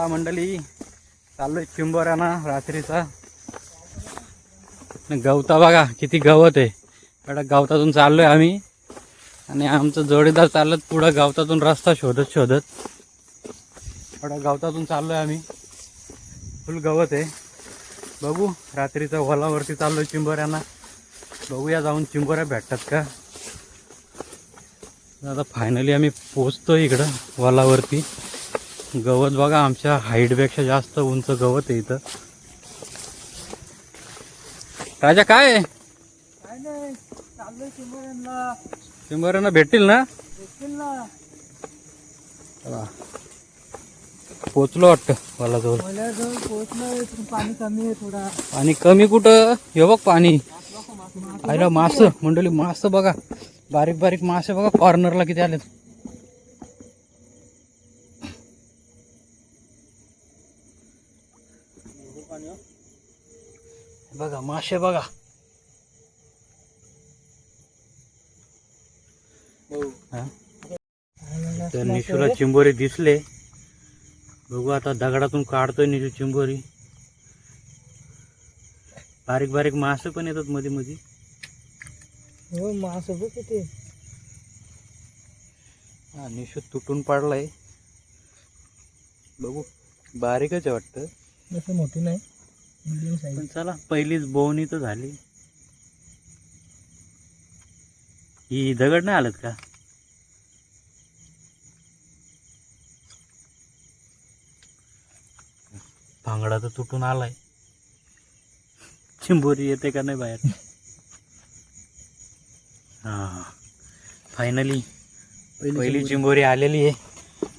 चला मंडळी चाललोय चिंबोऱ्याना रात्रीचा. गवता बघा किती गवत आहे. एवढ्या गवतातून चाललोय आम्ही. आणि आमचं जोडीदार चालत पुढं गवतातून रस्ता शोधत शोधत. एवढ्या गवतातून चाललोय आम्ही. फुल गवत आहे. बघू रात्रीचा होलावरती चाललोय चिंबोऱ्यांना बघूया जाऊन चिंबोऱ्या भेटतात का. आता फायनली आम्ही पोचतो इकडं वलावरती गवत बघा आमच्या हाईटपेक्षा जास्त उंच गवत आहे इथं. राजा काय आहे? काय नाही चाललोय चिंबऱ्यांना चिंबोऱ्यांना भेटतील ना? भेटतील ना. चला. पोचलो वाटतं मला जवळ पण पाणी कमी आहे थोडा. आणि कमी कुठं? हे बघ पाणी. आयला मास मंडळी मास बघा. बारीक बारीक मासे बघा कॉर्नरला किती आलेत बघा मासे बघा. हा? तर निशूला चिंबोरी दिसले. बघू आता दगडातून काढतोय निशू चिंबोरी. बारीक बारीक मासे पण येतात मध्ये मध्ये हो माझ्यासोबत किती हा निशू तुटून पडलाय. बघू बारीकच वाटतं. जसं मोठी नाही मिडियम साईज पण चला पहिलीच बोवणी तर झाली. ही दगड नाही आलत का? भांगडा तर तुटून आलाय. चिंबोरी येते का नाही बाहेर? हा. फायनली पहिली चिंबोरी आलेली आहे.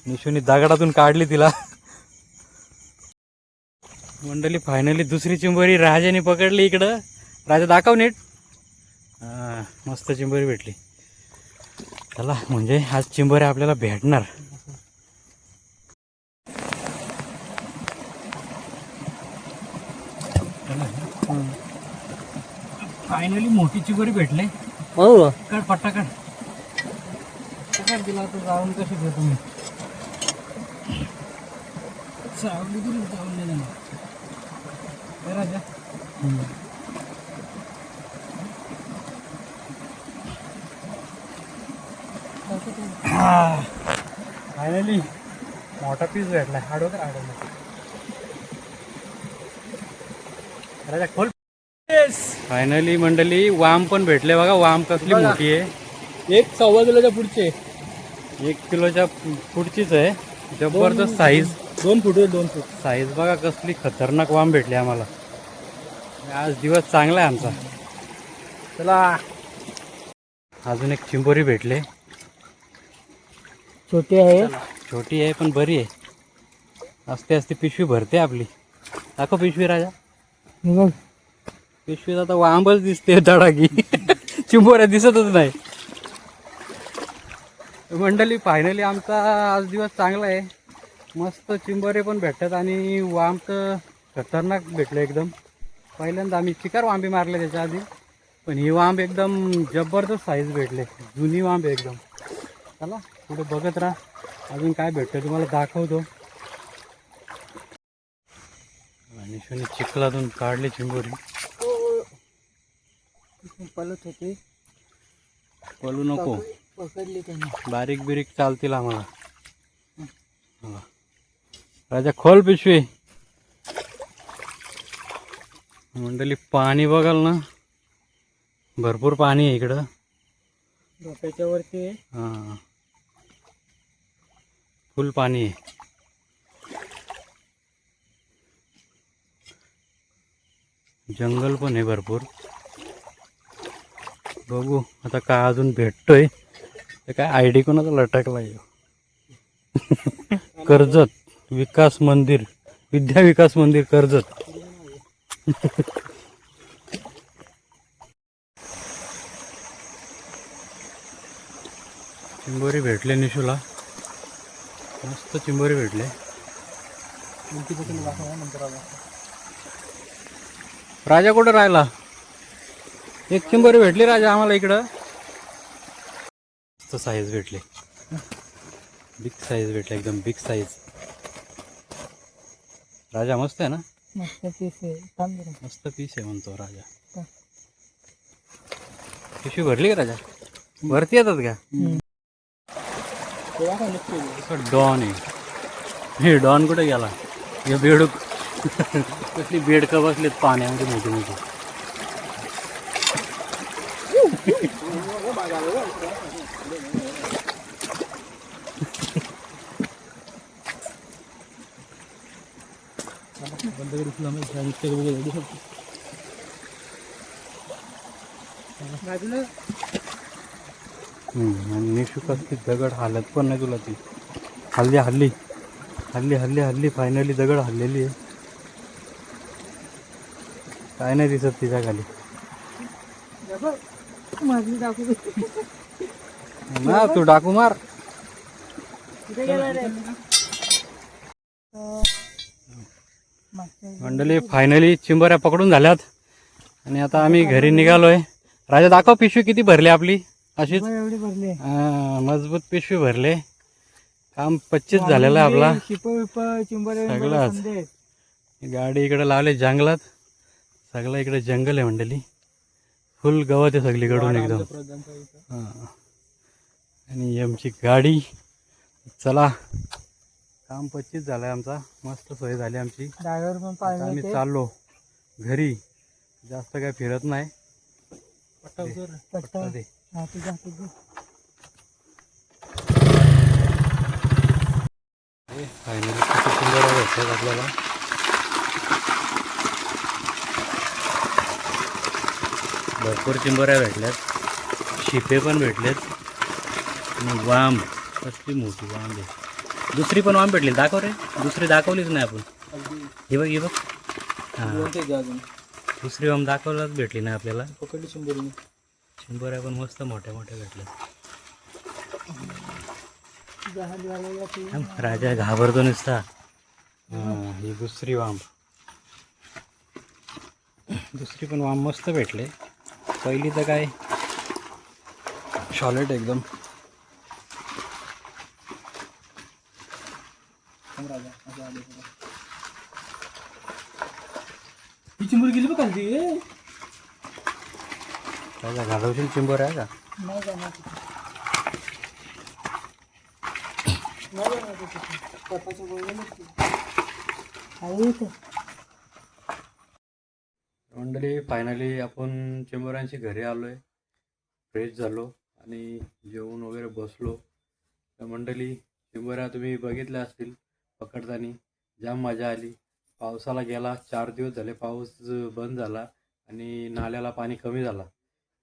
निशूने दगडातून काढली तिला. मंडळी फायनली दुसरी चिंबोरी राजाने पकडली इकडं. राजा दाखव नीट. मस्त चिंबोरी भेटली. चला म्हणजे आज चिंबोरी आपल्याला भेटणार. फायनली मोठी चिंबोरी भेटले. हो. कड पट्टा दिला तर जाऊन कशी घेतो मी. जाऊन राजा फायनली मोठा पीस भेटलाय अडवत अडवलं राजा खोल. फायनली मंडळी वाम पण भेटले बघा. वाम कसली. मोठी आहे. एक सव्वा किलोच्या पुढचे. एक किलोच्या पुढचीच आहे. जबरदस्त साईज दोन फूट दोन फूट. साईज बघा कसली खतरनाक वाम भेटली आम्हाला. आज दिवस चांगला आहे आमचा. चला. अजून एक चिंबोरी भेटले. छोटे आहे. छोटी आहे पण बरी आहे. असते असते पिशवी भरते आपली. दाखव पिशवी राजा. पिशवीत आता वांबच दिसते धडाकी चिंबोऱ्या दिसतच नाही. मंडळी फायनली आमचा आज दिवस चांगला आहे. मस्त चिंबोरे पण भेटतात आणि वाम तर खतरनाक भेटले एकदम. पहिल्यांदा आम्ही चिकार वांबे मारले त्याच्या आधी. पण ही वांब एकदम जबरदस्त साईज भेटले. जुनी वांब एकदम. चला पुढे बघत राहा. अजून काय भेटतं तुम्हाला दाखवतो. आणि शनी चिखलातून काढली चिंबोरी. पलत होते. पळू नको. पकडली बारीक बिरीक चालतील आम्हाला. हा. राजा खोल पिशवी. मंडळी पाणी बघाल ना. भरपूर पाणी आहे इकडं. डोक्याच्या वरती. हा. फुल पाणी आहे. जंगल पण आहे भरपूर. बघू आता काय अजून भेटतोय. काय आय डी कोणाचा लटकला कर्जत. विकास मंदिर विद्या विकास मंदिर कर्जत. चिंबोरी भेटले निशूला. मस्त चिंबोरी भेटले. राजा कुठं राहिला? एक चिंबोरी भेटली राजा आम्हाला इकडं. मस्त साईज भेटली. बिग साईज भेटली एकदम बिग साईज राजा मस्त आहे ना? मस्त पीस आहे. मस्त पीस आहे म्हणतो राजा? पिशवी भरली का राजा? वरती येतात का? डॉन आहे. हे डॉन कुठे गेला? हे बेडूक. कसली बेडकं बसलेत पाण्यामध्ये मोठी मोठी बंद करू तुला माहिती आहे, नुसतं बघू एवढी शकतो. बाजूला हम्म, आणि निशू कसली दगड हालत पण नाही तुला ती. हल्ली हल्ली हल्ली हल्ली हल्ली फायनली दगड हल्लेली आहे. काय नाही दिसत तिच्या खाली. ना तू डाकू मार कुठे गेला रे मागच्या मंडळी फायनली चिंबऱ्या पकडून झाल्यात. आणि आता आम्ही घरी निघालोय. राजा दाखव पिशवी किती भरली आपली? अशीच? एवढी भरली. मजबूत पिशवी भरले. काम पच्चीस झालेलं आहे आपला. सगळंच. गाडी इकडे लावले जंगलात. सगळं इकडे जंगल आहे मंडळी. फुल गवत आहे सगळीकडून एकदम. हा. आणि आमची गाडी. चला. काम पच्चीस झालंय आमचा. मस्त सोय झाली आमची. ड्रायव्हर पण आता आम्ही. चाललो घरी. जास्त काय फिरत नाही. पट्टा. दे. हा, किती सुंदर भेटतात आपल्याला. भरपूर चिंबऱ्या भेटल्यात. शिपे पण भेटलेत. आणि वाम कसली मोठी वाम आहे. दुसरी पण वाम भेटली. दाखव रे. दुसरी दाखवलीच नाही आपण. हे बघ हे बघ. हां. दुसरी वाम दाखवलाच भेटली नाही आपल्याला. पकडली चिंबोरी चिंबऱ्या पण मस्त मोठ्या मोठ्या. थांब, राजा घाबरतो नुसता. हां, ही दुसरी वाम. दुसरी पण वाम मस्त भेटले. पहिली तर काय? शॉलेट एकदम थांब राजा, असं आलं तुला. ही चिंबोरी गेली बघ खालती. राजा घालवशील चिंबर आहे का नाही जाणार. नाही जाणार. स्वतःचं. मंडळी फायनली आपण चिंबरांशी घरी आलो आहे फ्रेश झालो आणि जेवून वगैरे बसलो तर मंडळी चिंबऱ्या तुम्ही बघितल्या असतील पकडताना जाम मजा आली. पावसाला गेला चार दिवस झाले पाऊस बंद झाला आणि नाल्याला पाणी कमी झाला.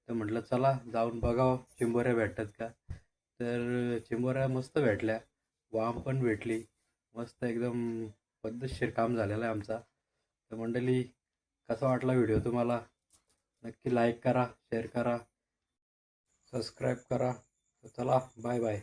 तर म्हटलं चला जाऊन बघावं चिंबोऱ्या भेटतात का? तर चिंबोऱ्या मस्त भेटल्या. वाम पण भेटली. मस्त एकदम पद्धतशीर काम झालेलं आहे आमचा. तर मंडळी कसा वाटला व्हिडिओ तुम्हाला? नक्की लाईक करा शेअर करा सबस्क्राईब करा. तर चला बाय बाय.